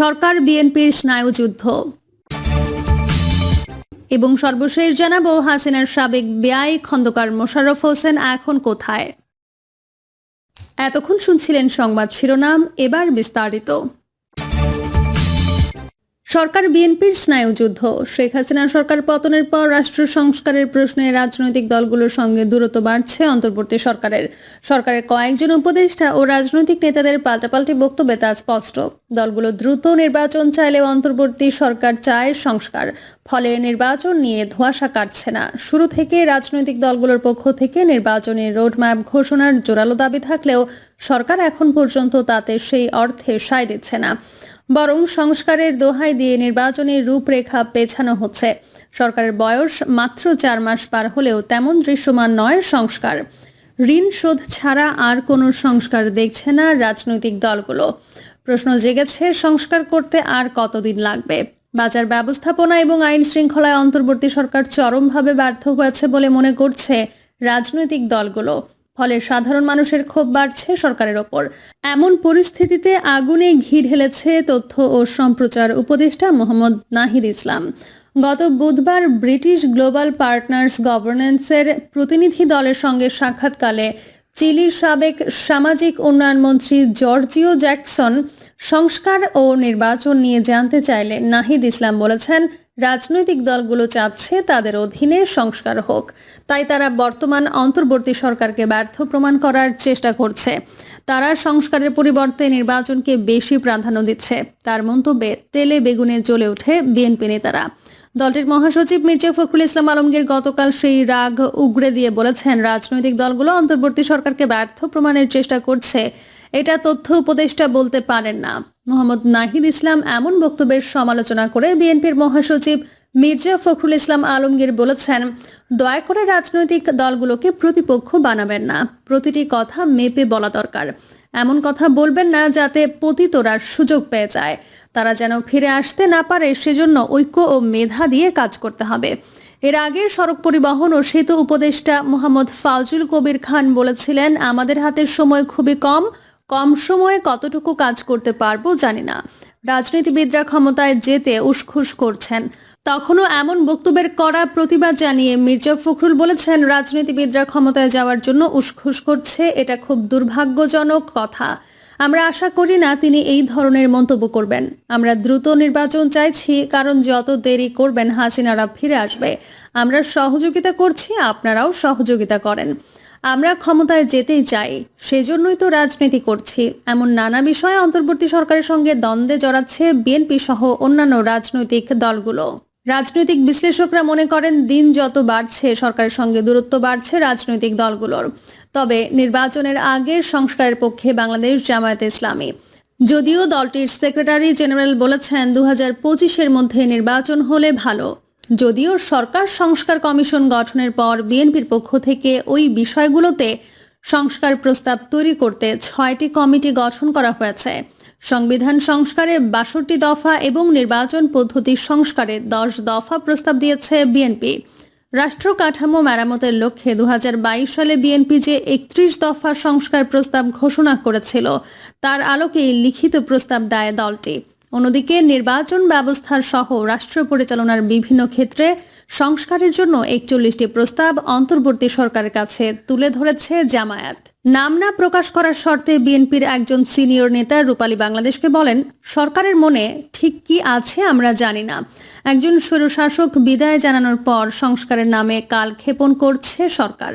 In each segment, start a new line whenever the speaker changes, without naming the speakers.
সরকার বিএনপির স্নায়ুযুদ্ধ। এবং সর্বশেষ জানাব, হাসিনার সাবেক ব্যয়, খন্দকার মোশাররফ হোসেন এখন কোথায়? এতক্ষণ শুনছিলেন সংবাদ শিরোনাম, এবার বিস্তারিত। সরকার বিএনপির স্নায়ুযুদ্ধ শেখ হাসিনা সরকার পতনের পর রাষ্ট্র সংস্কারের প্রশ্নে রাজনৈতিক দলগুলোর সঙ্গে দূরত্ব বাড়ছে অন্তর্বর্তী সরকারের। সরকারের কয়েকজন উপদেষ্টা ও রাজনৈতিক নেতাদের পাল্টাপাল্টি বক্তব্যে তা স্পষ্ট। দলগুলো দ্রুত নির্বাচন চাইলেও অন্তর্বর্তী সরকার চায় সংস্কার। ফলে নির্বাচন নিয়ে ধোঁয়াশা কাটছে না। শুরু থেকে রাজনৈতিক দলগুলোর পক্ষ থেকে নির্বাচনের রোডম্যাপ ঘোষণার জোরালো দাবি থাকলেও সরকার এখন পর্যন্ত তাতে সেই অর্থে সায় দিচ্ছে না। বরং সংস্কারের দোহাই দিয়ে নির্বাচনের রূপরেখা পেছানো হচ্ছে। সরকারের বয়স মাত্র চার মাস পার হলেও তেমন দৃশ্যমান নয় সংস্কার। ঋণ শোধ ছাড়া আর কোনো সংস্কার দেখছে না রাজনৈতিক দলগুলো। প্রশ্ন জেগেছে, সংস্কার করতে আর কতদিন লাগবে? বাজার ব্যবস্থাপনা এবং আইন শৃঙ্খলায় অন্তর্বর্তী সরকার চরমভাবে ব্যর্থ হয়েছে বলে মনে করছে রাজনৈতিক দলগুলো। ফলে সাধারণ মানুষের ক্ষোভ বাড়ছে সরকারের ওপর। এমন পরিস্থিতিতে আগুনে ঘি ঢেলেছে তথ্য ও সম্প্রচার উপদেষ্টা মোহাম্মদ নাহিদ ইসলাম। গত বুধবার ব্রিটিশ গ্লোবাল পার্টনার্স গভর্নেন্সের প্রতিনিধি দলের সঙ্গে সাক্ষাৎকালে চিলির সাবেক সামাজিক উন্নয়ন মন্ত্রী জর্জিও জ্যাকসন সংস্কার ও নির্বাচন নিয়ে জানতে চাইলে নাহিদ ইসলাম বলেছেন রাজনৈতিক দলগুলো চাচ্ছে তাদের অধীনে সংস্কার হোক। তাই তারা বর্তমান অন্তর্বর্তী সরকারকে ব্যর্থ প্রমাণ করার চেষ্টা করছে। তারা সংস্কারের পরিবর্তে নির্বাচনকে বেশি প্রাধান্য দিচ্ছে। তার মন্তব্যে তেলে বেগুনে জ্বলে ওঠে বিএনপি নেতারা। দলটির মহাসচিব মির্জা ফখরুল ইসলাম আলমগীর গতকাল সেই রাগ উগড়ে দিয়ে বলেছেন, রাজনৈতিক দলগুলো অন্তর্বর্তী সরকারকে ব্যর্থ প্রমাণের চেষ্টা করছে। এটা তথ্য উপদেষ্টা বলতে পারেন না। মোহাম্মদ নাহিদ ইসলাম এমন বক্তব্যের সমালোচনা করে বিএনপির মহাসচিব মির্জা ফখরুল ইসলাম আলমগীর বলেছেন, দয়া করে রাজনৈতিক দলগুলোকে প্রতিপক্ষ বানাবেন না। প্রতিটি কথা মেপে বলা দরকার। এমন কথা বলবেন না যাতে পতিতরা সুযোগ পেয়ে যায়। তারা যেন ফিরে আসতে না পারে, সেজন্য ঐক্য ও মেধা দিয়ে কাজ করতে হবে। এর আগে সড়ক পরিবহন ও সেতু উপদেষ্টা মোহাম্মদ ফাজুল কবির খান বলেছিলেন, আমাদের হাতের সময় খুবই কম। কম সময়ে কতটুকু কাজ করতে পারব জানি না। রাজনীতিবিদরা ক্ষমতায় যেতে উসখুস করছেন। তখনও এমন বক্তব্যের কড়া প্রতিবাদ জানিয়ে মির্জা ফখরুল বলেছেন, রাজনীতিবিদরা ক্ষমতায় যাওয়ার জন্য উসখুস করছে, এটা খুব দুর্ভাগ্যজনক কথা। আমরা আশা করি না তিনি এই ধরনের মন্তব্য করবেন। আমরা দ্রুত নির্বাচন চাইছি, কারণ যত দেরি করবেন হাসিনারা ফিরে আসবে। আমরা সহযোগিতা করছি, আপনারাও সহযোগিতা করেন। আমরা ক্ষমতায় যেতেই চাই, সেজন্যই তো রাজনীতি করছি। এমন নানা বিষয়ে অন্তর্বর্তী সরকারের সঙ্গে দ্বন্দ্বে জড়াচ্ছে বিএনপি সহ অন্যান্য রাজনৈতিক দলগুলো। রাজনৈতিক বিশ্লেষকরা মনে করেন দিন যত বাড়ছে, সরকারের সঙ্গে দূরত্ব বাড়ছে রাজনৈতিক দলগুলোর। তবে নির্বাচনের আগে সংস্কারের পক্ষে বাংলাদেশ জামায়াতে ইসলামী। যদিও দলটির সেক্রেটারি জেনারেল বলেছেন দু হাজার মধ্যে নির্বাচন হলে ভালো। যদিও সরকার সংস্কার কমিশন গঠনের পর বিএনপির পক্ষ থেকে ওই বিষয়গুলোতে সংস্কার প্রস্তাব তৈরি করতে ছয়টি কমিটি গঠন করা হয়েছে। সংবিধান সংস্কারে বাষট্টি দফা এবং নির্বাচন পদ্ধতি সংস্কারে দশ দফা প্রস্তাব দিয়েছে বিএনপি। রাষ্ট্র কাঠামো মেরামতের লক্ষ্যে দু হাজার বাইশ সালে বিএনপি যে একত্রিশ দফা সংস্কার প্রস্তাব ঘোষণা করেছিল, তার আলোকেই লিখিত প্রস্তাব দেয় দলটি। অন্যদিকে নির্বাচন ব্যবস্থার সহ রাষ্ট্র পরিচালনার বিভিন্ন ক্ষেত্রে সংস্কারের জন্য একচল্লিশটি প্রস্তাব অন্তর্বর্তী সরকারের কাছে তুলে ধরেছে জামায়াত। নাম না প্রকাশ করার শর্তে বিএনপির একজন সিনিয়র নেতা রূপালী বাংলাদেশকে বলেন, সরকারের মনে ঠিক কি আছে আমরা জানি না। একজন স্বৈরশাসক বিদায় জানানোর পর সংস্কারের নামে কাল ক্ষেপণ করছে সরকার।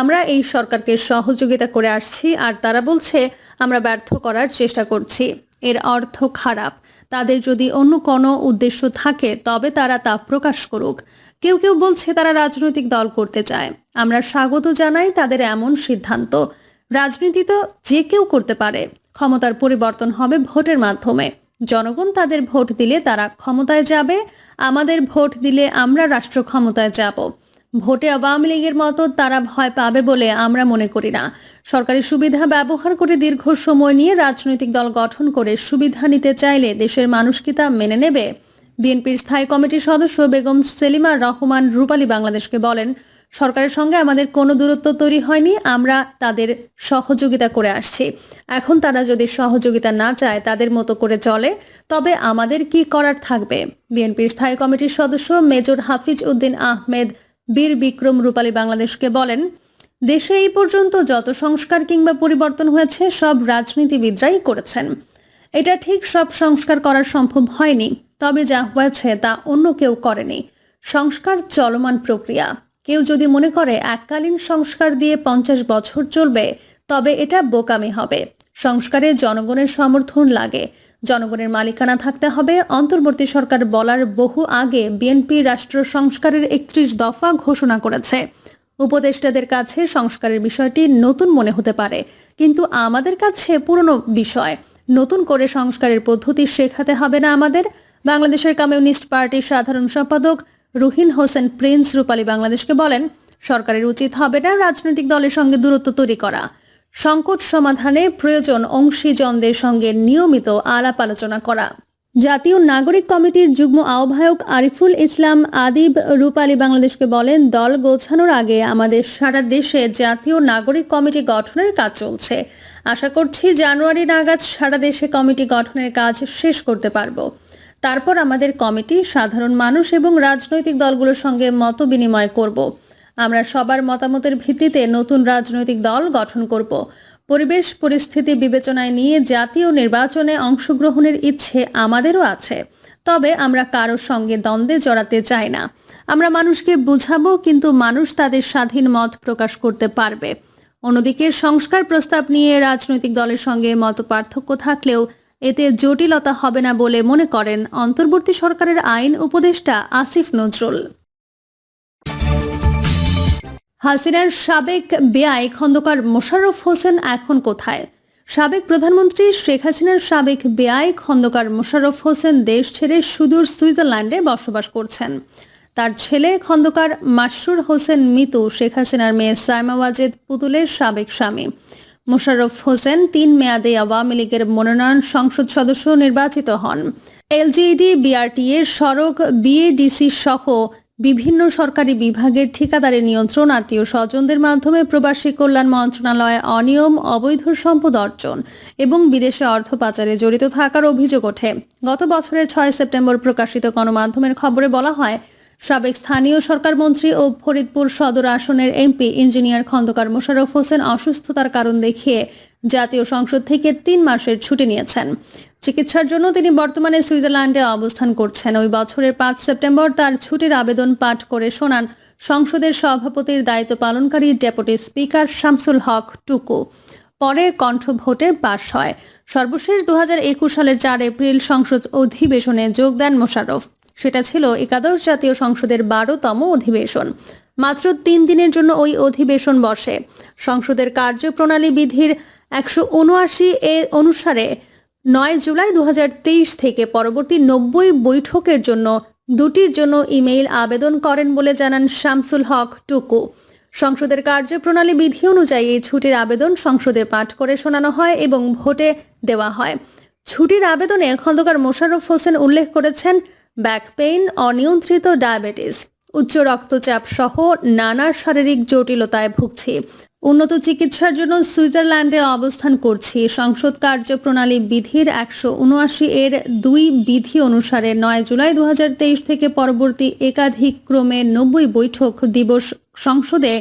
আমরা এই সরকারকে সহযোগিতা করে আসছি আর তারা বলছে, আমরা ব্যর্থ করার চেষ্টা করছি। এর অর্থ খারাপ। তাদের যদি অন্য কোনো উদ্দেশ্য থাকে, তবে তারা তা প্রকাশ করুক। কেউ কেউ বলছে তারা রাজনৈতিক দল করতে চায়। আমরা স্বাগত জানাই তাদের এমন সিদ্ধান্ত। রাজনীতি তো যে কেউ করতে পারে। ক্ষমতার পরিবর্তন হবে ভোটের মাধ্যমে। জনগণ তাদের ভোট দিলে তারা ক্ষমতায় যাবে। আমাদের ভোট দিলে আমরা রাষ্ট্র ক্ষমতায় যাব। ভোটে আওয়ামী লীগের মতো তারা ভয় পাবে বলে আমরা মনে করি না। সরকারি সুবিধা ব্যবহার করে দীর্ঘ সময় নিয়ে রাজনৈতিক দল গঠন করে সুবিধা নিতে চাইলে দেশের মানুষ কি তা মেনে নেবে? বিএনপির স্থায়ী কমিটির সদস্য বেগম সেলিমা রহমান রূপালী বাংলাদেশকে বলেন, সরকারের সঙ্গে আমাদের কোনো দূরত্ব তৈরি হয়নি, আমরা তাদের সহযোগিতা করে আসছি। এখন তারা যদি সহযোগিতা না চায়, তাদের মতো করে চলে, তবে আমাদের কি করার থাকবে? বিএনপির স্থায়ী কমিটির সদস্য মেজর হাফিজ উদ্দিন আহমেদ বীর বিক্রম রূপালী বাংলাদেশকে বলেন, দেশে এই পর্যন্ত যত সংস্কার কিংবা পরিবর্তন হয়েছে, সব রাজনীতিবিদরাই করেছেন। এটা ঠিক সব সংস্কার করা সম্ভব হয়নি, তবে যা হয়েছে তা অন্য কেউ করেনি। সংস্কার চলমান প্রক্রিয়া। কেউ যদি মনে করে এককালীন সংস্কার দিয়ে পঞ্চাশ বছর চলবে, তবে এটা বোকামি হবে। সংস্কারে জনগণের সমর্থন লাগে। জনগণের মালিকানা থাকতে হবে। অন্তর্বর্তী সরকার বলার বহু আগে বিএনপি রাষ্ট্র সংস্কারের একত্রিশ দফা ঘোষণা করেছে। উপদেষ্টাদের কাছে সংস্কারের বিষয়টি নতুন মনে হতে পারে। কিন্তু আমাদের কাছে পুরনো বিষয়। নতুন করে সংস্কারের পদ্ধতি শেখাতে হবে না আমাদের। বাংলাদেশের কমিউনিস্ট পার্টির সাধারণ সম্পাদক রুহিন হোসেন প্রিন্স রূপালী বাংলাদেশকে বলেন, সরকারের উচিত হবে না রাজনৈতিক দলের সঙ্গে দূরত্ব তৈরি করা। সংকট সমাধানে প্রয়োজন অংশীজনদের সঙ্গে নিয়মিত আলাপ আলোচনা করা। জাতীয় নাগরিক কমিটির যুগ্ম আহ্বায়ক আরিফুল ইসলাম আদিব রূপালী বাংলাদেশকে বলেন, দল গোছানোর আগে আমাদের সারা দেশে জাতীয় নাগরিক কমিটি গঠনের কাজ চলছে। আশা করছি জানুয়ারি নাগাদ সারা দেশে কমিটি গঠনের কাজ শেষ করতে পারব। তারপর আমাদের কমিটি সাধারণ মানুষ এবং রাজনৈতিক দলগুলোর সঙ্গে মত বিনিময় করব। আমরা সবার মতামতের ভিত্তিতে নতুন রাজনৈতিক দল গঠন করব। পরিবেশ, পরিস্থিতি বিবেচনায় নিয়ে জাতীয় নির্বাচনে অংশগ্রহণের ইচ্ছে আমাদেরও আছে। তবে আমরা কারোর সঙ্গে দ্বন্দ্বে জড়াতে চাই না। আমরা মানুষকে বুঝাবো, কিন্তু মানুষ তাদের স্বাধীন মত প্রকাশ করতে পারবে। অন্যদিকে সংস্কার প্রস্তাব নিয়ে রাজনৈতিক দলের সঙ্গে মত পার্থক্য থাকলেও এতে জটিলতা হবে না বলে মনে করেন অন্তর্বর্তী সরকারের আইন উপদেষ্টা আসিফ নজরুল। হাসিনার সাবেক বেআই খন্দকার মোশাররফ হোসেন এখন কোথায়? সাবেক প্রধানমন্ত্রী শেখ হাসিনার সাবেক বেআই খন্দকার মোশাররফ হোসেন দেশ ছেড়ে সুদূর সুইজারল্যান্ডে বসবাস করছেন। তার ছেলে খন্দকার মাসরুর হোসেন মিতু শেখ হাসিনার মেয়ে সাইমা ওয়াজেদ পুতুলের সাবেক স্বামী। মোশাররফ হোসেন তিন মেয়াদে আওয়ামী লীগের মনোনয়ন সংসদ সদস্য নির্বাচিত হন। এলজিইডি, বিআরটিএ, সড়ক, বিএডিসি সহ বিভিন্ন সরকারি বিভাগের ঠিকাদারি নিয়ন্ত্রণ, আত্মীয় স্বজনদের মাধ্যমে প্রবাসী কল্যাণ মন্ত্রণালয়ে অনিয়ম, অবৈধ সম্পদ অর্জন এবং বিদেশে অর্থ পাচারে জড়িত থাকার অভিযোগ ওঠে। গত বছরের ছয় সেপ্টেম্বর প্রকাশিত গণমাধ্যমের খবরে বলা হয়, সাবেক স্থানীয় সরকার মন্ত্রী ও ফরিদপুর সদর আসনের এমপি ইঞ্জিনিয়ার খন্দকার মোশাররফ হোসেন অসুস্থতার কারণ দেখিয়ে জাতীয় সংসদ থেকে তিন মাসের ছুটি নিয়েছেন। চিকিৎসার জন্য তিনি বর্তমানে সুইজারল্যান্ডে অবস্থান করছেন। ওই বছরের পাঁচ সেপ্টেম্বর তার ছুটির আবেদন পাঠ করে শোনান সংসদের সভাপতির দায়িত্ব পালনকারী ডেপুটি স্পিকার শামসুল হক টুকু। পরে কণ্ঠ ভোটে পাশ হয়। সর্বশেষ দু হাজার একুশ সালের চার এপ্রিল সংসদ অধিবেশনে যোগ দেন মোশাররফ। সেটা ছিল একাদশ জাতীয় সংসদের বারোতম অধিবেশন। মাত্র তিন দিনের জন্য ওই অধিবেশন বসে। সংসদের কার্যপ্রণালী বিধির একশো উনআশি এ অনুসারে নয় জুলাই দু হাজার তেইশ থেকে পরবর্তী নব্বই বৈঠকের জন্য দুটির জন্য ইমেইল আবেদন করেন বলে জানান শামসুল হক টুকু। সংসদের কার্যপ্রণালী বিধি অনুযায়ী এই ছুটির আবেদন সংসদে পাঠ করে শোনানো হয় এবং ভোটে দেওয়া হয়। ছুটির আবেদনে খন্দকার মোশাররফ হোসেন উল্লেখ করেছেন, ব্যাক পেইন, অনিয়ন্ত্রিত ডায়াবেটিস। উচ্চ রক্তচাপ সহ নানা শারীরিক জটিলতায় ভুগছি। উন্নত চিকিৎসার জন্য সুইজারল্যান্ডে অবস্থান করছি। সংসদ কার্যপ্রণালী বিধির একশো উনআশি এর দুই বিধি অনুসারে নয় জুলাই দু হাজার তেইশ থেকে পরবর্তী একাধিক ক্রমে নব্বই বৈঠক দিবস সংসদে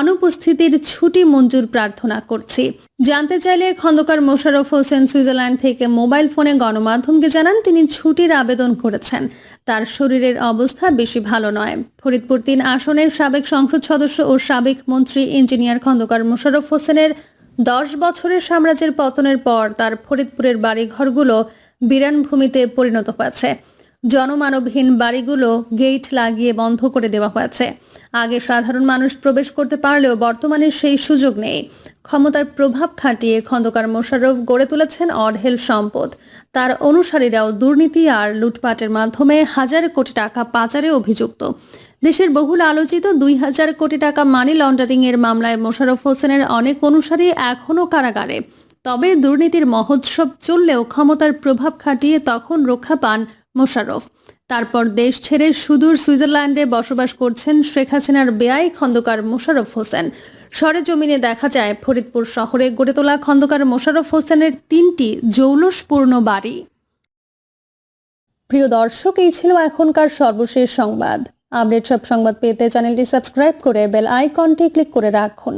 অনুপস্থিতির ছুটি মঞ্জুর প্রার্থনা করছি। জানতে চাইলে খন্দকার মোশারফ হোসেন সুইজারল্যান্ড থেকে মোবাইল ফোনে গণমাধ্যমকে জানান, তিনি ছুটির আবেদন করেছেন। তার শরীরের অবস্থা বেশি ভালো নয়। ফরিদপুর তিন আসনের সাবেক সংসদ সদস্য ও সাবেক মন্ত্রী ইঞ্জিনিয়ার খন্দকার মোশারফ হোসেনের দশ বছরের সাম্রাজ্যের পতনের পর তার ফরিদপুরের বাড়িঘরগুলো বিরান ভূমিতে পরিণত হয়েছে। জনমানবহীন বাড়িগুলো গেট লাগিয়ে বন্ধ করে দেওয়া হয়েছে। আগে সাধারণ মানুষ প্রবেশ করতে পারলেও বর্তমানে সেই সুযোগ নেই। ক্ষমতার প্রভাব খাটিয়ে খন্দকার মোশাররফ গড়ে তুলেছেন অঢেল সম্পদ। তার অনুসারীরাও দুর্নীতি আর লুটপাটের মাধ্যমে হাজার কোটি টাকা পাচারে অভিযুক্ত। দেশের বহুল আলোচিত দুই হাজার কোটি টাকা মানি লন্ডারিং এর মামলায় মোশাররফ হোসেনের অনেক অনুসারী এখনও কারাগারে। তবে দুর্নীতির মহোৎসব চললেও ক্ষমতার প্রভাব খাটিয়ে তখন রক্ষা পান মোশাররফ। তারপর দেশ ছেড়ে সুদূর সুইজারল্যান্ডে বসবাস করছেন শেখ হাসিনার বেআই খন্দকার মোশাররফ হোসেন। সরেজমিনে দেখা যায় ফরিদপুর শহরে গড়ে তোলা খন্দকার মোশাররফ হোসেনের তিনটি জৌলসপূর্ণ বাড়ি। প্রিয় দর্শক, এই ছিল এখনকার সর্বশেষ সংবাদ। আপডেট সব সংবাদ পেতে চ্যানেলটি সাবস্ক্রাইব করে বেল আইকনটি ক্লিক করে রাখুন।